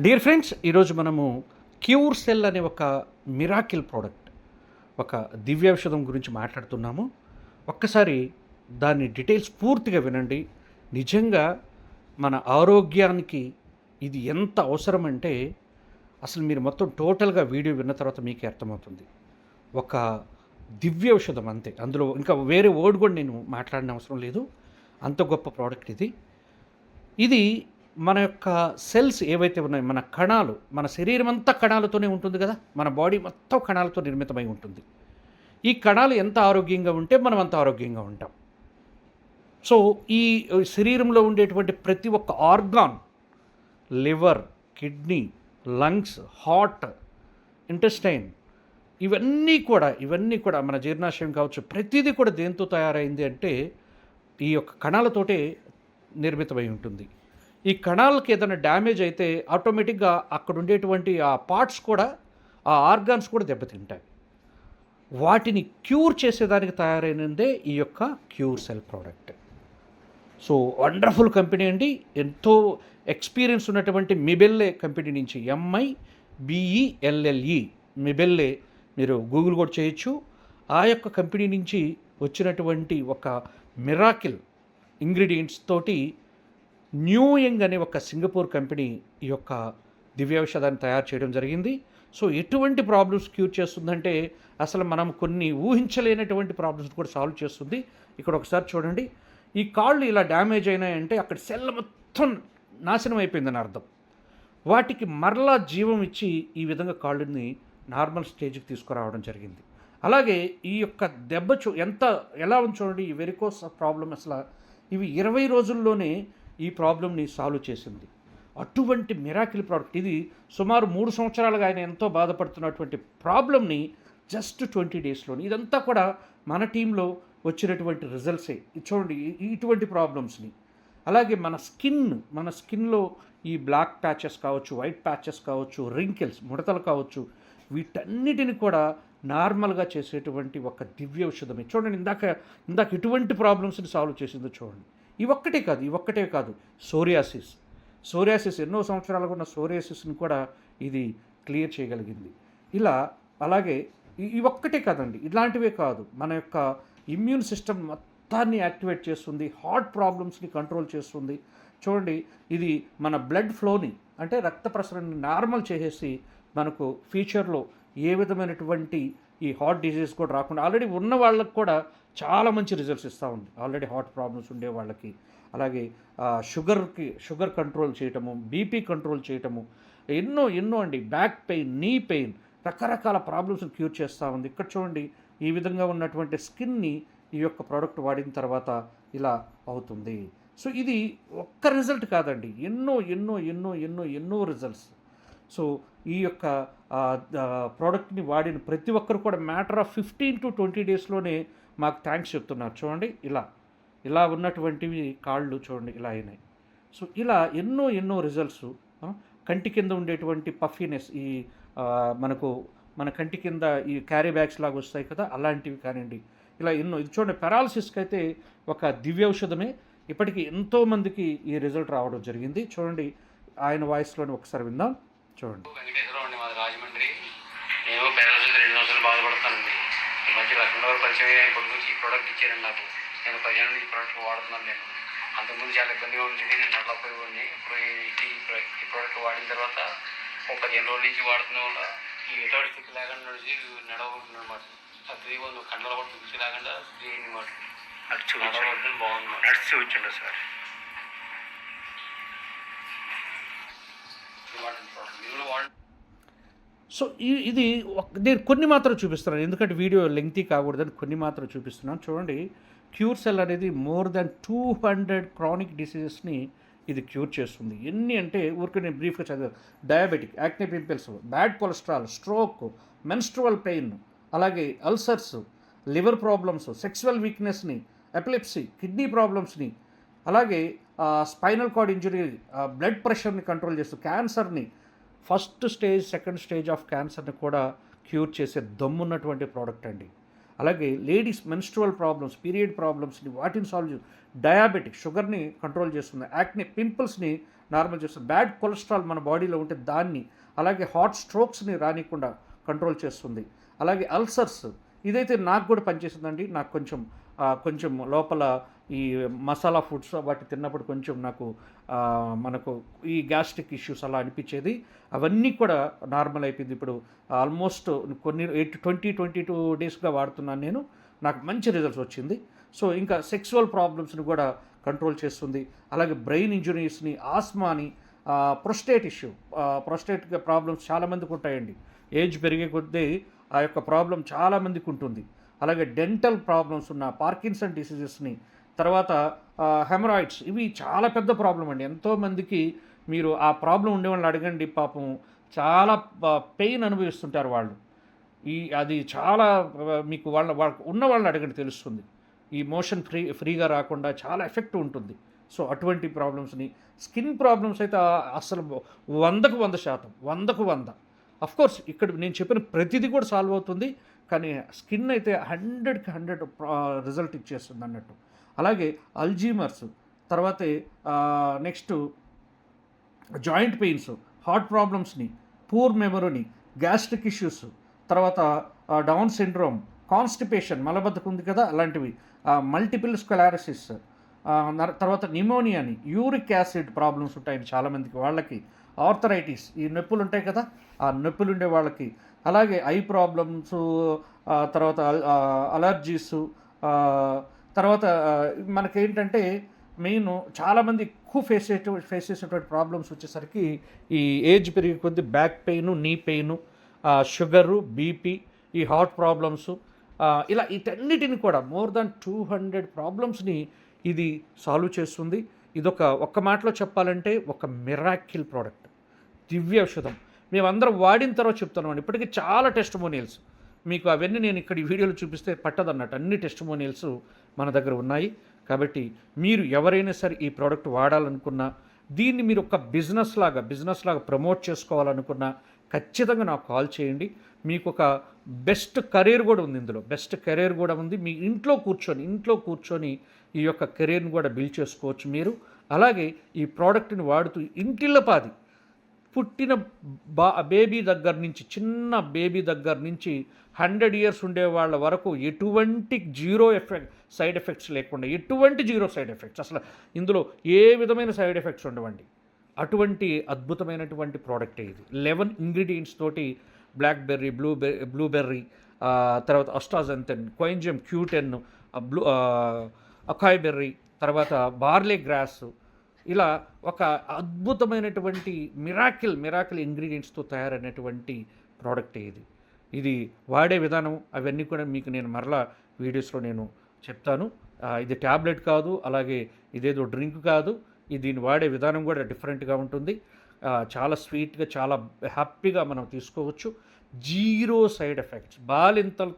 Dear friends ఈరోజు మనము cure cell అనే ఒక మిరాకిల్ ప్రోడక్ట్ ఒక దివ్యౌషధం గురించి మాట్లాడుతున్నాము. ఒక్కసారి దాని డీటెయిల్స్ పూర్తిగా వినండి. నిజంగా మన ఆరోగ్యానికి ఇది ఎంత అవసరమంటే అసలు మీరు మొత్తం టోటల్గా వీడియో విన్న తర్వాత మీకే అర్థమవుతుంది. ఒక దివ్య ఔషధం అంతే. అందులో ఇంకా వేరే వర్డ్ కూడా నేను మాట్లాడిన అవసరం లేదు. అంత గొప్ప ప్రోడక్ట్ ఇది. ఇది మన యొక్క సెల్స్ ఏవైతే ఉన్నాయో మన కణాలు మన శరీరం అంతా కణాలతోనే ఉంటుంది కదా? మన బాడీ మొత్తం కణాలతో నిర్మితమై ఉంటుంది. ఈ కణాలు ఎంత ఆరోగ్యంగా ఉంటే మనం అంత ఆరోగ్యంగా ఉంటాం. సో ఈ శరీరంలో ఉండేటువంటి ప్రతి ఒక్క organ liver kidney lungs heart intestine ఇవన్నీ కూడా ఇవన్నీ కూడా మన జీర్ణాశయం కావచ్చు ప్రతిదీ కూడా దేంతో తయారైంది అంటే ఈ యొక్క కణాలతోటే నిర్మితమై ఉంటుంది. ఈ కణాలకి ఏదైనా డ్యామేజ్ అయితే ఆటోమేటిక్గా అక్కడ ఉండేటువంటి ఆ పార్ట్స్ కూడా ఆ ఆర్గాన్స్ కూడా దెబ్బతింటాయి. వాటిని క్యూర్ చేసేదానికి తయారైనదే ఈ యొక్క cure cell product. So wonderful company అండి. ఎంతో ఎక్స్పీరియన్స్ ఉన్నటువంటి మిబెల్లే కంపెనీ నుంచి ఎంఐ బిఈఎల్ఎల్ఈ మిబెల్లే మీరు గూగుల్ కూడా చేయొచ్చు. ఆ యొక్క కంపెనీ నుంచి వచ్చినటువంటి ఒక మిరాకిల్ ఇంగ్రీడియంట్స్ తోటి న్యూ యంగ్ అనే ఒక సింగపూర్ కంపెనీ ఈ యొక్క దివ్యౌషధాన్ని తయారు చేయడం జరిగింది. సో ఎటువంటి ప్రాబ్లమ్స్ క్యూర్ చేస్తుందంటే అసలు మనం కొన్ని ఊహించలేనటువంటి ప్రాబ్లమ్స్ కూడా సాల్వ్ చేస్తుంది. ఇక్కడ ఒకసారి చూడండి. ఈ కాళ్ళు ఇలా డ్యామేజ్ అయినాయంటే అక్కడ సెల్ మొత్తం నాశనం అయిపోయిందని అర్థం. వాటికి మరలా జీవం ఇచ్చి ఈ విధంగా కాళ్ళని నార్మల్ స్టేజ్కి తీసుకురావడం జరిగింది. అలాగే ఈ యొక్క దెబ్బ చూ ఎంత ఎలా ఉంది చూడండి ఈ వెరికోస్ ప్రాబ్లం అసలు ఇవి ఇరవై రోజుల్లోనే ఈ ప్రాబ్లమ్ని సాల్వ్ చేసింది. అటువంటి మిరాకిల్ ప్రోడక్ట్ ఇది సుమారు మూడు సంవత్సరాలుగా ఆయన ఎంతో బాధపడుతున్నటువంటి ప్రాబ్లమ్ని జస్ట్ ట్వంటీ డేస్లోని ఇదంతా కూడా మన టీంలో వచ్చినటువంటి రిజల్ట్సే ఇది చూడండి ఇటువంటి ప్రాబ్లమ్స్ని అలాగే మన స్కిన్ మన స్కిన్లో ఈ బ్లాక్ ప్యాచెస్ కావచ్చు వైట్ ప్యాచెస్ కావచ్చు రింకిల్స్ ముడతలు కావచ్చు వీటన్నిటిని కూడా నార్మల్గా చేసేటువంటి ఒక దివ్య ఔషధమే చూడండి ఇందాక ఇందాక ఇటువంటి ప్రాబ్లమ్స్ని సాల్వ్ చేసిందో చూడండి. ఇవి కాదు ఇవి ఒక్కటే కాదు సోరియాసిస్. సోరియాసిస్ ఎన్నో సంవత్సరాలుగా ఉన్న సోరియాసిస్ని కూడా ఇది క్లియర్ చేయగలిగింది. ఇలా అలాగే ఇ- ఒక్కటే కాదండి ఇలాంటివే కాదు. మన యొక్క ఇమ్యూన్ సిస్టమ్ మొత్తాన్ని యాక్టివేట్ చేస్తుంది హార్ట్ ప్రాబ్లమ్స్ని కంట్రోల్ చేస్తుంది. చూడండి ఇది మన బ్లడ్ ఫ్లోని అంటే రక్త ప్రసరణని నార్మల్ చేసేసి మనకు ఫ్యూచర్లో ఏ విధమైనటువంటి ఈ హార్ట్ డిసీజ్ కూడా రాకుండా ఆల్రెడీ ఉన్న వాళ్ళకి కూడా చాలా మంచి రిజల్ట్స్ ఇస్తూ ఉంది. ఆల్రెడీ హార్ట్ ప్రాబ్లమ్స్ ఉండే వాళ్ళకి. అలాగే షుగర్కి షుగర్ కంట్రోల్ చేయటము బీపీ కంట్రోల్ చేయటము ఎన్నో ఎన్నో అండి. బ్యాక్ పెయిన్ నీ పెయిన్ రకరకాల ప్రాబ్లమ్స్ని క్యూర్ చేస్తూ ఉంది. ఇక్కడ చూడండి ఈ విధంగా ఉన్నటువంటి స్కిన్ని ఈ యొక్క ప్రోడక్ట్ వాడిన తర్వాత ఇలా అవుతుంది. సో ఇది ఒక్క రిజల్ట్ కాదండి. ఎన్నో ఎన్నో ఎన్నో ఎన్నో ఎన్నో రిజల్ట్స్. సో ఈ యొక్క ప్రోడక్ట్ని వాడిన ప్రతి ఒక్కరు కూడా matter of fifteen to twenty డేస్లోనే మాకు థ్యాంక్స్ చెప్తున్నారు. చూడండి ఇలా. ఇలా ఉన్నటువంటివి కాళ్ళు చూడండి ఇలా అయినాయి. సో ఇలా ఎన్నో ఎన్నో రిజల్ట్స్ కంటి కింద ఉండేటువంటి పఫీనెస్ ఈ మనకు మన కంటి కింద ఈ క్యారీ బ్యాగ్స్ లాగా వస్తాయి కదా అలాంటివి కానివ్వండి. ఇలా ఎన్నో ఇది చూడండి పెరాలసిస్కి అయితే ఒక దివ్యౌషధమే. ఇప్పటికీ ఎంతోమందికి ఈ రిజల్ట్ రావడం జరిగింది. చూడండి ఆయన వాయిస్లోని ఒకసారి విందాం. చూడండి. రాజమండ్రి. నేను పేదలతో రెండు సంవత్సరాలు బాధపడతానండి. ఈ మధ్య లక్ష్మణరావు పరిచయం ఇప్పటి నుంచి ఈ ప్రోడక్ట్ ఇచ్చారండి నాకు. నేను పదిహేను నుంచి ఈ ప్రోడక్ట్ వాడుతున్నాను నేను. అంతకుముందు చాలా ఇబ్బందిగా ఉండేది నేను నడలేకపోయేవాడిని ఇప్పుడు ఈ ఈ ప్రో- ఈ ప్రోడక్ట్ వాడిన తర్వాత ఒక పదిహేను రోజుల నుంచి వాడుతున్న వల్ల ఈ వితౌట్ స్థితి లేకుండా నడిచి నడవకుంటున్నాను అనమాట అది ಒಂದು కండలు కూడా దుక్కి లేకుండా స్త్రీ అనమాట నడవడం బాగుంది నడిచి చూపించండి సార్. మీరు వాడు సో ఈ- ఇది నేను కొన్ని మాత్రం చూపిస్తున్నాను. ఎందుకంటే వీడియో లెంగ్తీ కాకూడదని కొన్ని మాత్రం చూపిస్తున్నాను. చూడండి క్యూర్ సెల్ అనేది more than two hundred chronic డిసీజెస్ని ఇది క్యూర్ చేస్తుంది. ఎన్ని అంటే ఊరికి నేను బ్రీఫ్గా చదివాను. Diabetic acne pimples bad cholesterol stroke menstrual pain అలాగే అల్సర్స్ లివర్ ప్రాబ్లమ్స్ సెక్సువల్ వీక్నెస్ని ఎపిలిప్సీ కిడ్నీ ప్రాబ్లమ్స్ని అలాగే స్పైనల్ కార్డ్ ఇంజరీ బ్లడ్ ప్రెషర్ని కంట్రోల్ చేస్తూ క్యాన్సర్ని first stage second stage of క్యాన్సర్ని కూడా క్యూర్ చేసే దమ్మున్నటువంటి ప్రోడక్ట్ అండి. అలాగే లేడీస్ మెన్స్ట్రువల్ ప్రాబ్లమ్స్ పీరియడ్ ప్రాబ్లమ్స్ని వాటిని సాల్వ్ చేస్తుంది డయాబెటిక్ షుగర్ని కంట్రోల్ చేస్తుంది యాక్ని పింపుల్స్ని నార్మల్ చేస్తుంది బ్యాడ్ కొలెస్ట్రాల్ మన బాడీలో ఉంటే దాన్ని అలాగే హాట్ స్ట్రోక్స్ని రానికుండా కంట్రోల్ చేస్తుంది. అలాగే అల్సర్స్ ఇదైతే నాకు కూడా పనిచేసిందండి నాకు కొంచెం కొంచెం లోపల ఈ మసాలా ఫుడ్స్ వాటి తిన్నప్పుడు కొంచెం నాకు మనకు ఈ గ్యాస్ట్రిక్ ఇష్యూస్ అలా అనిపించేది. అవన్నీ కూడా నార్మల్ అయిపోయింది. ఇప్పుడు ఆల్మోస్ట్ కొన్ని ఎయిట్ ట్వంటీ ట్వంటీ టూ డేస్గా వాడుతున్నాను నేను. నాకు మంచి రిజల్ట్స్ వచ్చింది. సో ఇంకా సెక్సువల్ ప్రాబ్లమ్స్ని కూడా కంట్రోల్ చేస్తుంది. అలాగే బ్రెయిన్ ఇంజురీస్ని ఆస్మాని ప్రొస్టేట్ ఇష్యూ ప్రొస్టేట్ ప్రాబ్లమ్స్ చాలామందికి ఉంటాయండి. ఏజ్ పెరిగే కొద్దీ ఆ యొక్క ప్రాబ్లం చాలామందికి ఉంటుంది. అలాగే డెంటల్ ప్రాబ్లమ్స్ ఉన్న పార్కిన్సన్ డిసీజెస్ని తర్వాత హెమరాయిడ్స్ ఇవి చాలా పెద్ద ప్రాబ్లం అండి. ఎంతోమందికి మీరు ఆ ప్రాబ్లం ఉండే వాళ్ళని అడగండి పాపం చాలా పెయిన్ అనుభవిస్తుంటారు వాళ్ళు. ఈ అది చాలా మీకు వాళ్ళ వాళ్ళ ఉన్న వాళ్ళని అడగండి తెలుస్తుంది. ఈ మోషన్ ఫ్రీ ఫ్రీగా రాకుండా చాలా ఎఫెక్ట్ ఉంటుంది. సో అటువంటి ప్రాబ్లమ్స్ని స్కిన్ ప్రాబ్లమ్స్ అయితే అసలు వందకు వంద శాతం వందకు వంద. కోర్స్ ఇక్కడ నేను చెప్పిన ప్రతిదీ కూడా సాల్వ్ అవుతుంది కానీ స్కిన్ అయితే హండ్రెడ్కి హండ్రెడ్ రిజల్ట్ ఇచ్చేస్తుంది అన్నట్టు. అలాగే అల్జీమర్స్ తర్వాత నెక్స్ట్ జాయింట్ పెయిన్స్ హార్ట్ ప్రాబ్లమ్స్ని పూర్ మెమరీని గ్యాస్ట్రిక్ ఇష్యూస్ తర్వాత డౌన్ సిండ్రోమ్ కాన్స్టిపేషన్ మలబద్ధకం ఉంది కదా అలాంటివి మల్టిపుల్ స్కొలారసిస్ తర్వాత నిమోనియాని యూరిక్ యాసిడ్ ప్రాబ్లమ్స్ ఉంటాయి చాలామందికి వాళ్ళకి ఆర్థరైటిస్ ఈ నొప్పులు ఉంటాయి కదా ఆ నొప్పులు ఉండే వాళ్ళకి అలాగే ఐ ప్రాబ్లమ్స్ తర్వాత అలర్జీస్ తర్వాత మనకేంటంటే మెయిన్ చాలామంది ఎక్కువ ఫేస్ చేసే ఫేస్ చేసేటువంటి ప్రాబ్లమ్స్ వచ్చేసరికి ఈ ఏజ్ పెరిగే కొద్దీ back pain knee pain sugar BP ఈ హార్ట్ ప్రాబ్లమ్స్ ఇలా వీటన్నిటిని కూడా మోర్ దాన్ టూ హండ్రెడ్ ప్రాబ్లమ్స్ని ఇది సాల్వ్ చేస్తుంది. ఇదొక ఒక్క మాటలో చెప్పాలంటే ఒక మిరాకిల్ ప్రోడక్ట్ దివ్య ఔషధం. మేమందరం వాడిన తర్వాత చెప్తున్నామండి ఇప్పటికీ చాలా టెస్టిమోనియల్స్ మీకు అవన్నీ నేను ఇక్కడ ఈ వీడియోలో చూపిస్తే పట్టదన్నట్టు. అన్ని టెస్ట్ మోనియల్స్ మన దగ్గర ఉన్నాయి. కాబట్టి మీరు ఎవరైనా సరే ఈ ప్రోడక్ట్ వాడాలనుకున్నా దీన్ని మీరు ఒక బిజినెస్ లాగా బిజినెస్ లాగా ప్రమోట్ చేసుకోవాలనుకున్నా ఖచ్చితంగా నాకు కాల్ చేయండి. మీకు ఒక బెస్ట్ కెరీర్ కూడా ఉంది ఇందులో. బెస్ట్ కెరీర్ కూడా ఉంది. మీ ఇంట్లో కూర్చొని ఇంట్లో కూర్చొని ఈ యొక్క కెరీర్ని కూడా బిల్డ్ చేసుకోవచ్చు మీరు. అలాగే ఈ ప్రోడక్ట్ని వాడుతూ ఇంటిల్లపాది పుట్టిన బా బేబీ దగ్గర నుంచి చిన్న బేబీ దగ్గర నుంచి హండ్రెడ్ ఇయర్స్ ఉండే వాళ్ళ వరకు ఎటువంటి జీరో ఎఫెక్ట్ సైడ్ ఎఫెక్ట్స్ లేకుండా ఎటువంటి జీరో సైడ్ ఎఫెక్ట్స్ అసలు ఇందులో ఏ విధమైన సైడ్ ఎఫెక్ట్స్ ఉండవండి. అటువంటి అద్భుతమైనటువంటి ప్రోడక్ట్ ఇది. లెవెన్ ఇంగ్రీడియంట్స్ తోటి బ్లాక్ బెర్రీ బ్లూ బ్లూబెర్రీ తర్వాత అస్టాజంతెన్ క్వైంజియం క్యూటెన్ బ్లూ అకాయ్ బెర్రీ తర్వాత బార్లే గ్రాస్ ఇలా ఒక అద్భుతమైనటువంటి మిరాకిల్ మిరాకిల్ ఇంగ్రీడియంట్స్తో తయారైనటువంటి ప్రోడక్ట్ ఇది ఇది వాడే విధానం అవన్నీ కూడా మీకు నేను మరలా వీడియోస్లో నేను చెప్తాను. ఇది ట్యాబ్లెట్ కాదు అలాగే ఇదేదో డ్రింక్ కాదు ఇది దీన్ని వాడే విధానం కూడా డిఫరెంట్గా ఉంటుంది. చాలా స్వీట్గా చాలా హ్యాపీగా మనం తీసుకోవచ్చు. Zero side effects బాలింతలతో